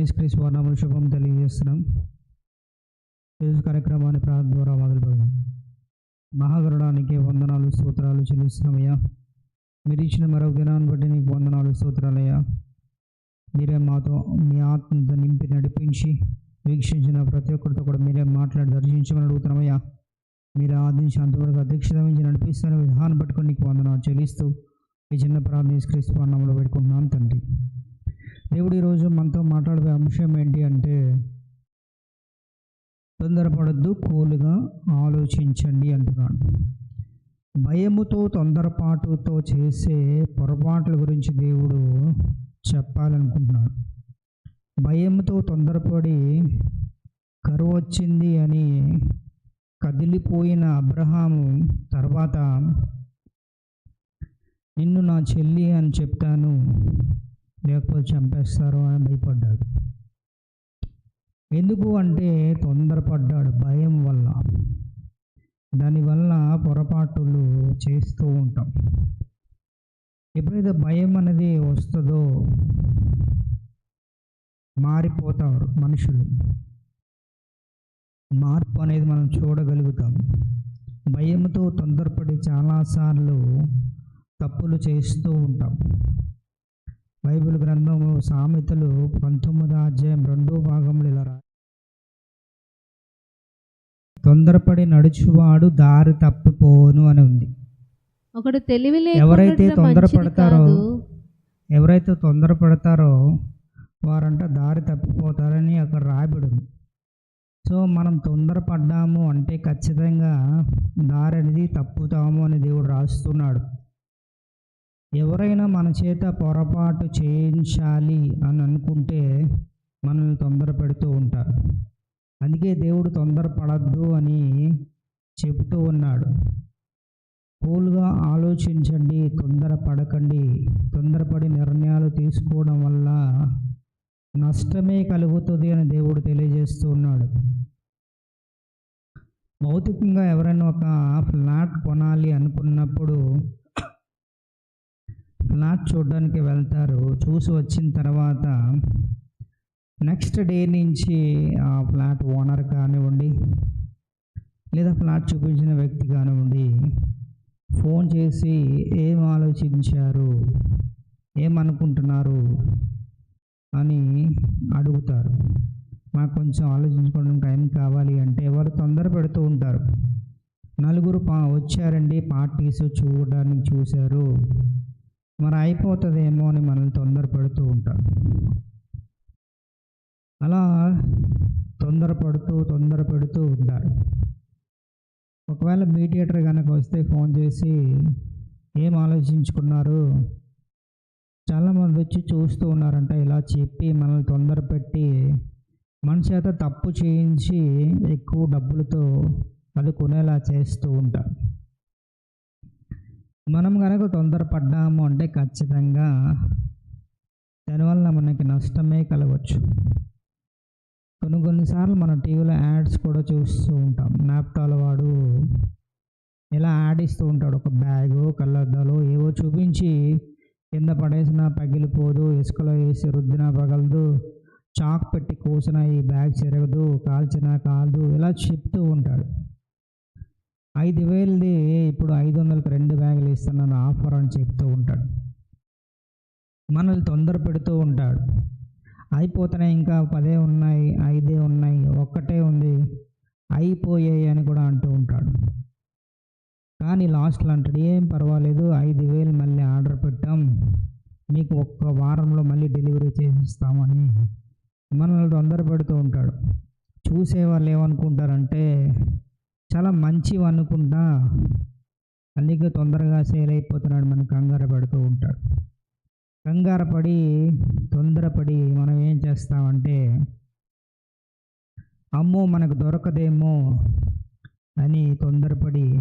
యేసుక్రీస్ వర్ణములు శుభం తెలియజేస్తున్నాం. ఈరోజు కార్యక్రమాన్ని ప్రార్థన ద్వారా మొదలుపెడదాం. మహాగరుడానికి వందనాలు స్తోత్రాలు చెల్లిస్తున్నామయ్యా మీరు ఇచ్చిన మరొక దినాన్ని బట్టి నీకు వందనాలు స్తోత్రాలయ్యా మీరే మాతో మీ ఆత్మతో నింపి నడిపించి వీక్షించిన ప్రతి ఒక్కరితో కూడా మీరే మాట్లాడి దర్శించమని అడుగుతున్నామయ్యా మీరు ఆదించి అంతవరకు అధ్యక్షత వహించి నడిపిస్తున్న విధానం పట్టుకొని నీకు వందనాలు చెల్లిస్తూ ఈ చిన్న ప్రార్థన యేసుక్రీస్తు వర్ణంలో పెట్టుకుంటున్నాను తండ్రి. దేవుడు ఈరోజు మనతో మాట్లాడే అంశం ఏంటి అంటే తొందరపడద్దు కూలుగా ఆలోచించండి అంటున్నాడు. భయముతో తొందరపాటుతో చేసే పొరపాట్ల గురించి దేవుడు చెప్పాలనుకుంటున్నాడు. భయంతో తొందరపడి కరువు వచ్చింది అని కదిలిపోయిన అబ్రహాము తర్వాత నిన్ను నా చెల్లి అని చెప్తాను. లేకపోతే చంపేస్తారు అని భయపడ్డాడు. ఎందుకు అంటే తొందరపడ్డాడు భయం వల్ల. దానివల్ల పొరపాటులు చేస్తూ ఉంటాం. ఎప్పుడైతే భయం అనేది వస్తుందో మారిపోతారు మనుషులు. మార్పు అనేది మనం చూడగలుగుతాం. భయంతో తొందరపడి చాలాసార్లు తప్పులు చేస్తూ ఉంటాం. బైబిల్ గ్రంథము సామెతలు పంతొమ్మిదో అధ్యాయం రెండో భాగంలో ఇలా రా తొందరపడి నడుచువాడు దారి తప్పిపోను అని ఉంది ఒకడు తెలివి ఎవరైతే తొందరపడతారో. ఎవరైతే తొందరపడతారో వారంట దారి తప్పిపోతారని అక్కడ రాయబడి సో మనం తొందరపడ్డాము అంటే ఖచ్చితంగా దారి అనేది తప్పుతాము అని దేవుడు రాస్తున్నాడు ఎవరైనా మన చేత పొరపాటు చేయించాలి అని అనుకుంటే మనల్ని తొందర పెడుతూ ఉంటారు. అందుకే దేవుడు తొందరపడద్దు అని చెబుతూ ఉన్నాడు. కూల్గా ఆలోచించండి తొందరపడకండి. తొందరపడి నిర్ణయాలు తీసుకోవడం వల్ల నష్టమే కలుగుతుంది అని దేవుడు తెలియజేస్తూ ఉన్నాడు. భౌతికంగా ఎవరైనా ఒక ఫ్లాట్ కొనాలి అనుకున్నప్పుడు ప్లాట్ చూడడానికి వెళ్తారు. చూసి వచ్చిన తర్వాత నెక్స్ట్ డే నుంచి ఆ ఫ్లాట్ ఓనర్ కానివ్వండి లేదా ఫ్లాట్ చూపించిన వ్యక్తి కానివ్వండి ఫోన్ చేసి ఏం ఆలోచించారు ఏమనుకుంటున్నారు అని అడుగుతారు. మాకు కొంచెం ఆలోచించుకోవడం టైం కావాలి అంటే వారు తొందర పెడుతూ ఉంటారు. నలుగురు పా వచ్చారండి పార్టీస్ చూడడానికి చూశారు. మరి అయిపోతుందేమో అని మనల్ని తొందర పెడుతూ అలా తొందరపడుతూ తొందర పెడుతూ ఉంటారు. ఒకవేళ మీడియేటర్ కనుక వస్తే ఫోన్ చేసి ఏం ఆలోచించుకున్నారు? చాలామంది వచ్చి చూస్తూ ఉన్నారంట ఇలా చెప్పి మనల్ని తొందర పెట్టి మన చేత తప్పు చేయించి ఎక్కువ డబ్బులతో అది కొనేలా చేస్తూ ఉంటారు. మనం కనుక తొందరపడ్డాము అంటే ఖచ్చితంగా దానివల్ల మనకి నష్టమే కలగవచ్చు కొన్ని కొన్నిసార్లు మన టీవీలో యాడ్స్ కూడా చూస్తూ ఉంటాం. నాప్తాల వాడు ఇలా యాడ్ ఇస్తూ ఉంటాడు. ఒక బ్యాగు కళ్ళద్దాలు ఏవో చూపించి కింద పడేసినా పగిలిపోదు ఇసుకలో వేసి రుద్దిన పగలదు చాక్ పెట్టి కోసిన ఈ బ్యాగ్ చెరగదు కాల్చిన కాలదు ఇలా చెప్తూ ఉంటాడు. ఐదు వేలది ఇప్పుడు ఐదు వందలకు రెండు బ్యాగులు ఇస్తున్నాను ఆఫర్ అని చెప్తూ ఉంటాడు. మనల్ని తొందర పెడుతూ ఉంటాడు. అయిపోతున్నాయి ఇంకా పదే ఉన్నాయి ఐదే ఉన్నాయి ఒక్కటే ఉంది అయిపోయాయి అని కూడా అంటూ ఉంటాడు. కానీ లాస్ట్లో అంటాడు ఏం పర్వాలేదు ఐదు వేలు మళ్ళీ ఆర్డర్ పెట్టాం మీకు ఒక్క వారంలో మళ్ళీ డెలివరీ చేసిస్తామని మనల్ని తొందర పెడుతూ ఉంటాడు. చూసేవాళ్ళు ఏమనుకుంటారంటే చాలా మంచివి అనుకుంటా. అందుకే తొందరగా సేల్ అయిపోతున్నాడు మన కంగారు పడుతూ ఉంటాడు. కంగారు పడి తొందరపడి మనం ఏం చేస్తామంటే అమ్మో మనకు దొరకదేమో అని తొందరపడి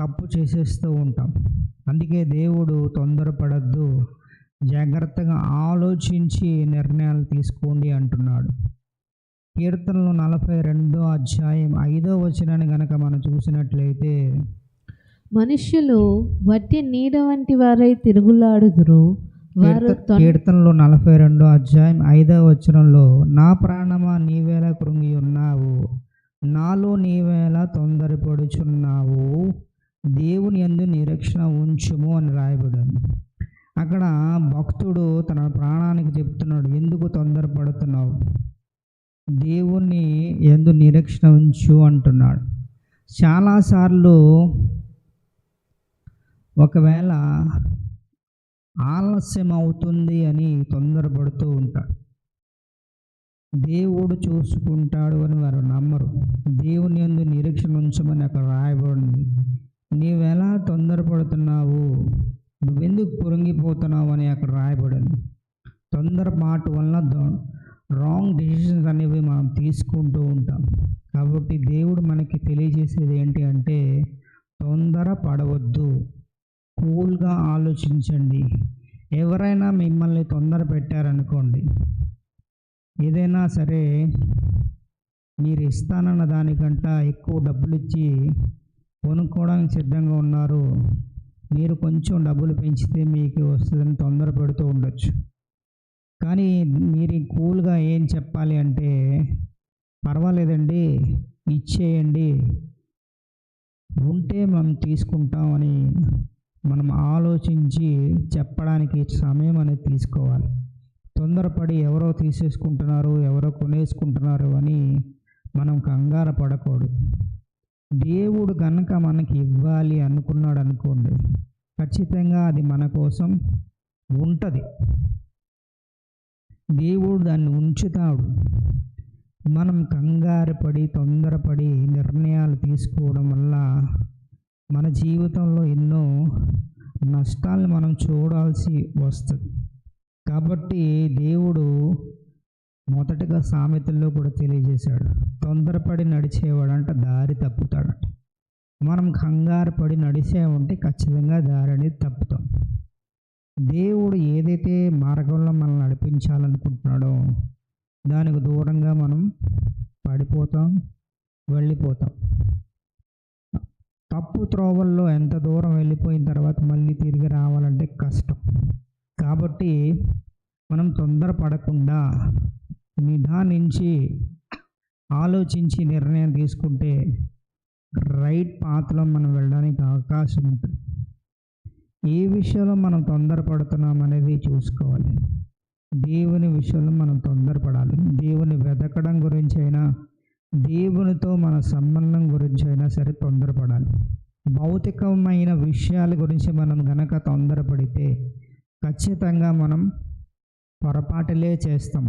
తప్పు చేసేస్తూ ఉంటాం. అందుకే దేవుడు తొందరపడద్దు జాగ్రత్తగా ఆలోచించి నిర్ణయాలు తీసుకోండి అంటున్నాడు. కీర్తనలు నలభై రెండో అధ్యాయం ఐదో వచనాన్ని గనక మనం చూసినట్లయితే మనుష్యులు వట్టి నీడ వంటి వారై తిరుగులాడుదురు. వారు కీర్తనలో నలభై రెండో అధ్యాయం ఐదవ వచనంలో నా ప్రాణమా చాలాసార్లు ఒకవేళ ఆలస్యం అవుతుంది అని తొందరపడుతూ ఉంటారు దేవుడు చూసుకుంటాడు అని వారు నమ్మరు. దేవుని ఎందు నిరీక్షణ ఉంచమని అక్కడ రాయబడింది. నీవెలా తొందరపడుతున్నావు? నువ్వెందుకు పురంగిపోతున్నావు అని అక్కడ రాయబడింది. తొందరపాటు వల్ల రాంగ్ డెసిషన్స్ అనేవి మనం తీసుకుంటూ ఉంటాం. కాబట్టి దేవుడు మనకి తెలియజేసేది ఏంటి అంటే తొందర పడవద్దు. కూల్గా ఆలోచించండి. ఎవరైనా మిమ్మల్ని తొందర పెట్టారనుకోండి. ఏదైనా సరే మీరు ఇస్తానన్న దానికంట ఎక్కువ డబ్బులు ఇచ్చి కొనుక్కోవడానికి సిద్ధంగా ఉన్నారు. మీరు కొంచెం డబ్బులు పెంచితే మీకు వస్తుందని తొందర పెడుతూ ఉండొచ్చు. కానీ మీరు కూల్గా ఏం చెప్పాలి అంటే పర్వాలేదండి ఇచ్చేయండి. ఉంటే మనం తీసుకుంటామని మనం ఆలోచించి చెప్పడానికి సమయం అనేది తీసుకోవాలి. తొందరపడి ఎవరో తీసేసుకుంటున్నారు ఎవరో కొనేసుకుంటున్నారు అని మనం కంగారు పడకూడదు. దేవుడు కనుక మనకి ఇవ్వాలి అనుకున్నాడు అనుకోండి ఖచ్చితంగా అది మన కోసం ఉంటుంది. దేవుడు దాన్ని ఉంచుతాడు. మనం కంగారు పడి తొందరపడి నిర్ణయాలు తీసుకోవడం వల్ల మన జీవితంలో ఎన్నో నష్టాలను మనం చూడాల్సి వస్తుంది. కాబట్టి దేవుడు మొదటగా సామెతల్లో కూడా తెలియజేశాడు. తొందరపడి నడిచేవాడంట దారి తప్పుతాడంట. మనం కంగారు పడి నడిచామంటే ఖచ్చితంగా దారి అనేది తప్పుతాం. దేవుడు ఏదైతే మార్గంలో మనం నడిపించాలనుకుంటున్నాడో దానికి దూరంగా మనం పడిపోతాం వెళ్ళిపోతాం. తప్పు త్రోవల్లో ఎంత దూరం వెళ్ళిపోయిన తర్వాత మళ్ళీ తిరిగి రావాలంటే కష్టం. కాబట్టి మనం తొందరపడకుండా నిదానించి ఆలోచించి నిర్ణయం తీసుకుంటే రైట్ పాత్లో మనం వెళ్ళడానికి అవకాశం ఉంటుంది. ఏ విషయంలో మనం తొందరపడుతున్నాం అనేది చూసుకోవాలి. దేవుని విషయంలో మనం తొందరపడాలి. దేవుని వెతకడం గురించి అయినా దేవునితో మన సంబంధం గురించి అయినా సరే తొందరపడాలి. భౌతికమైన విషయాల గురించి మనం గనక తొందరపడితే ఖచ్చితంగా మనం పొరపాటులే చేస్తాం.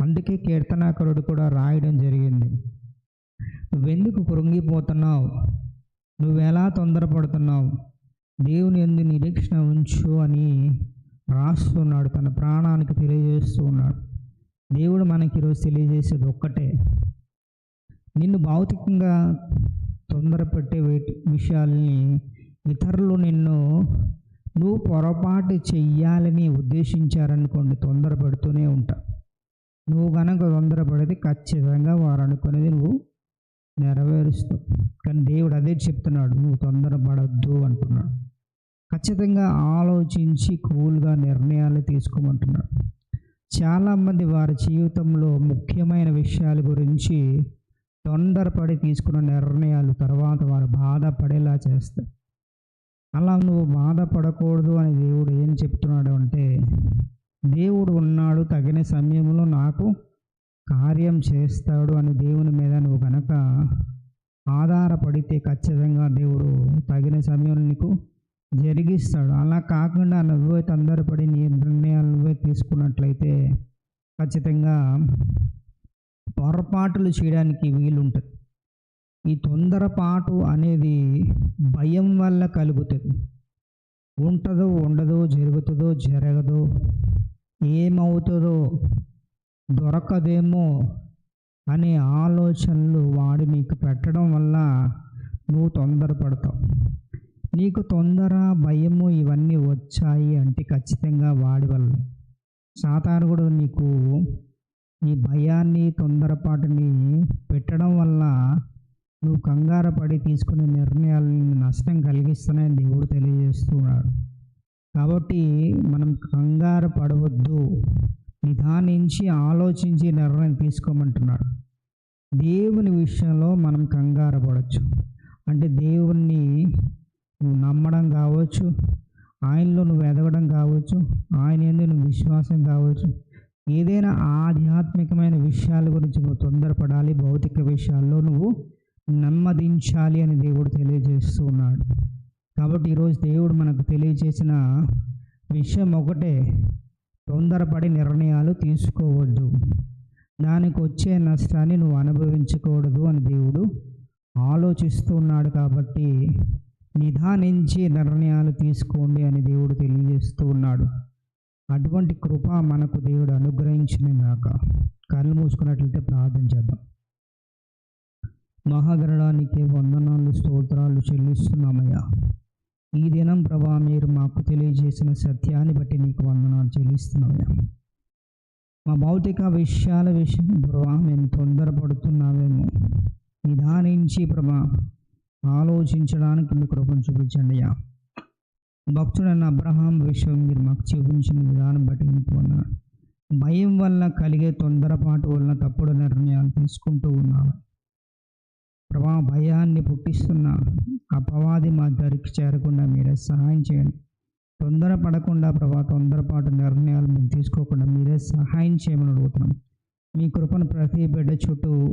అందుకే కీర్తనాకరుడు కూడా రాయడం జరిగింది. నువ్వెందుకు కృంగిపోతున్నావు? నువ్వెలా తొందరపడుతున్నావు? దేవుని ఎందు నిరీక్షణ ఉంచు అని రాస్తున్నాడు తన ప్రాణానికి తెలియజేస్తూ ఉన్నాడు. దేవుడు మనకి ఈరోజు తెలియజేసేది ఒక్కటే. నిన్ను భౌతికంగా తొందరపెట్టే వేటి విషయాల్ని ఇతరులు నిన్ను నువ్వు పొరపాటు చెయ్యాలని ఉద్దేశించారనుకోండి తొందరపడుతూనే ఉంటా. నువ్వు కనుక తొందరపడితే ఖచ్చితంగా వారు అనుకునేది నువ్వు నెరవేరుస్తావు. కానీ దేవుడు అదే చెప్తున్నాడు నువ్వు తొందరపడద్దు అంటున్నాడు. ఖచ్చితంగా ఆలోచించి కూల్గా నిర్ణయాలు తీసుకోమంటున్నాడు చాలామంది వారి జీవితంలో ముఖ్యమైన విషయాల గురించి తొందరపడి తీసుకున్న నిర్ణయాలు తర్వాత వారు బాధపడేలా చేస్తారు. అలా నువ్వు బాధపడకూడదు అని దేవుడు ఏం చెప్తున్నాడు అంటే దేవుడు ఉన్నాడు తగిన సమయంలో నాకు కార్యం చేస్తాడు అని దేవుని మీద నువ్వు కనుక ఆధారపడితే ఖచ్చితంగా దేవుడు తగిన సమయంలో నీకు జరిగిస్తాడు. అలా కాకుండా నువ్వే తొందరపడి నీ నిర్ణయాలు నువ్వే తీసుకున్నట్లయితే ఖచ్చితంగా పొరపాటులు చేయడానికి వీలుంటుంది. ఈ తొందరపాటు అనేది భయం వల్ల కలుగుతుంది. ఉంటుందో ఉండదో జరుగుతుందో జరగదో ఏమవుతుందో దొరకదేమో అనే ఆలోచనలు వాడు నీకు పెట్టడం వల్ల నువ్వు తొందరపడతావు. నీకు తొందర భయము ఇవన్నీ వచ్చాయి అంటే ఖచ్చితంగా వాడి వల్ల సాతానుడు నీకు నీ భయాన్ని తొందరపాటుని పెట్టడం వల్ల నువ్వు కంగారు పడి తీసుకునే నిర్ణయాలను నష్టం కలిగిస్తున్నాయని దేవుడు తెలియజేస్తున్నాడు. కాబట్టి మనం కంగారు పడవద్దు. నిదానించి ఆలోచించి నిర్ణయం తీసుకోమంటున్నాడు. దేవుని విషయంలో మనం కంగారు పడవచ్చు అంటే దేవుణ్ణి నువ్వు నమ్మడం కావచ్చు ఆయనలో నువ్వు ఎదగడం కావచ్చు ఆయన ఎందు నువ్వు విశ్వాసం కావచ్చు. ఏదైనా ఆధ్యాత్మికమైన విషయాల గురించి నువ్వు తొందరపడాలి భౌతిక విషయాల్లో నువ్వు నెమ్మదించాలి అని దేవుడు తెలియజేస్తూ ఉన్నాడు. కాబట్టి ఈరోజు దేవుడు మనకు తెలియజేసిన విషయం ఒకటే తొందరపడి నిర్ణయాలు తీసుకోవద్దు. దానికి వచ్చే నష్టాన్ని నువ్వు అనుభవించకూడదు అని దేవుడు ఆలోచిస్తూ ఉన్నాడు కాబట్టి నిధానించి నిర్ణయాలు తీసుకోండి అని దేవుడు తెలియజేస్తూ ఉన్నాడు. అటువంటి కృప మనకు దేవుడు అనుగ్రహించిన గాక కళ్ళు మూసుకున్నట్లయితే ప్రార్థన చేద్దాం. మహాగణానికి వందనాలు స్తోత్రాలు చెల్లిస్తున్నామయ్యా. ఈ దినం ప్రభా మీరు మాకు తెలియజేసిన సత్యాన్ని బట్టి నీకు వందనాలు చెల్లిస్తున్నామయ్యా. మా భౌతిక విషయాల విషయం ప్రభా మేము తొందరపడుతున్నామేమో. నిదానించి ప్రభా ఆలోచించడానికి మీ కృపను చూపించండి అయ్యా. భక్తుడన్న అబ్రహాం విషయం మీరు మాకు చూపించిన విధానం బట్టి మీకు భయం వల్ల కలిగే తొందరపాటు వలన తప్పుడు నిర్ణయాలు తీసుకుంటూ ఉన్నాము ప్రభా భయాన్ని పుట్టిస్తున్న అపవాది మా దరికి చేరకుండా మీరే సహాయం చేయండి. తొందర పడకుండా ప్రభా తొందరపాటు నిర్ణయాలు మేము తీసుకోకుండా మీరే సహాయం చేయమని అడుగుతున్నాం. మీ కృపను ప్రతి బిడ్డ చుట్టూ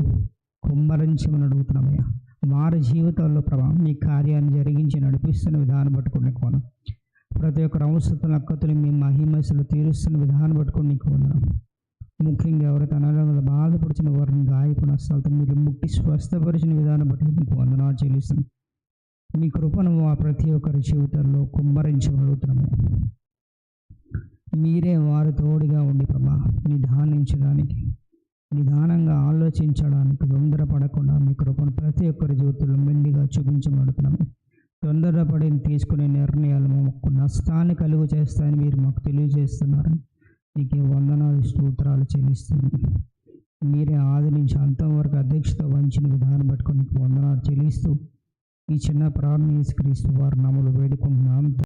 కుమ్మరించమని అడుగుతున్నామయ్యా వారి జీవితాల్లో ప్రభా మీ కార్యాన్ని జరిగించి నడిపిస్తున్న విధానం పట్టుకుని కోనం ప్రతి ఒక్కరు అవసరతలు అక్కతులు మీ మహిమసులు తీరుస్తున్న విధానం పట్టుకుని నీకు వందనం. ముఖ్యంగా ఎవరైతే అనారోగ్యాలు బాధపడిచిన వారిని గాయపడిన స్థలతో మీరు ముట్టి స్వస్థపరిచిన విధానం బట్టి మీకు వందనాలు చెల్లిస్తున్నాం. మీ కృపను ఆ ప్రతి ఒక్కరి జీవితంలో కుమ్మరించగలుగుతున్నాము మీరే వారు తోడుగా ఉండి ప్రభా నిదానించడానికి నిదానంగా ఆలోచించడానికి తొందరపడకుండా మీ కృపను ప్రతి ఒక్కరి జీవితంలో మెండిగా చూపించబడుతున్నాము తొందరపడిని తీసుకునే నిర్ణయాలు మాకు నష్టాన్ని కలుగు చేస్తాయని మీరు మాకు తెలియజేస్తున్నారు. మీకు వందనాలు స్తోత్రాలు చెల్లిస్తున్నాను మీరే ఆది నుంచి అంతం వరకు అధ్యక్షత వహించిన విధానం పట్టుకొని వందనాలు చెల్లిస్తూ ఈ చిన్న ప్రార్థన క్రీస్తు వారి నామలు వేడుకుంటున్నాం.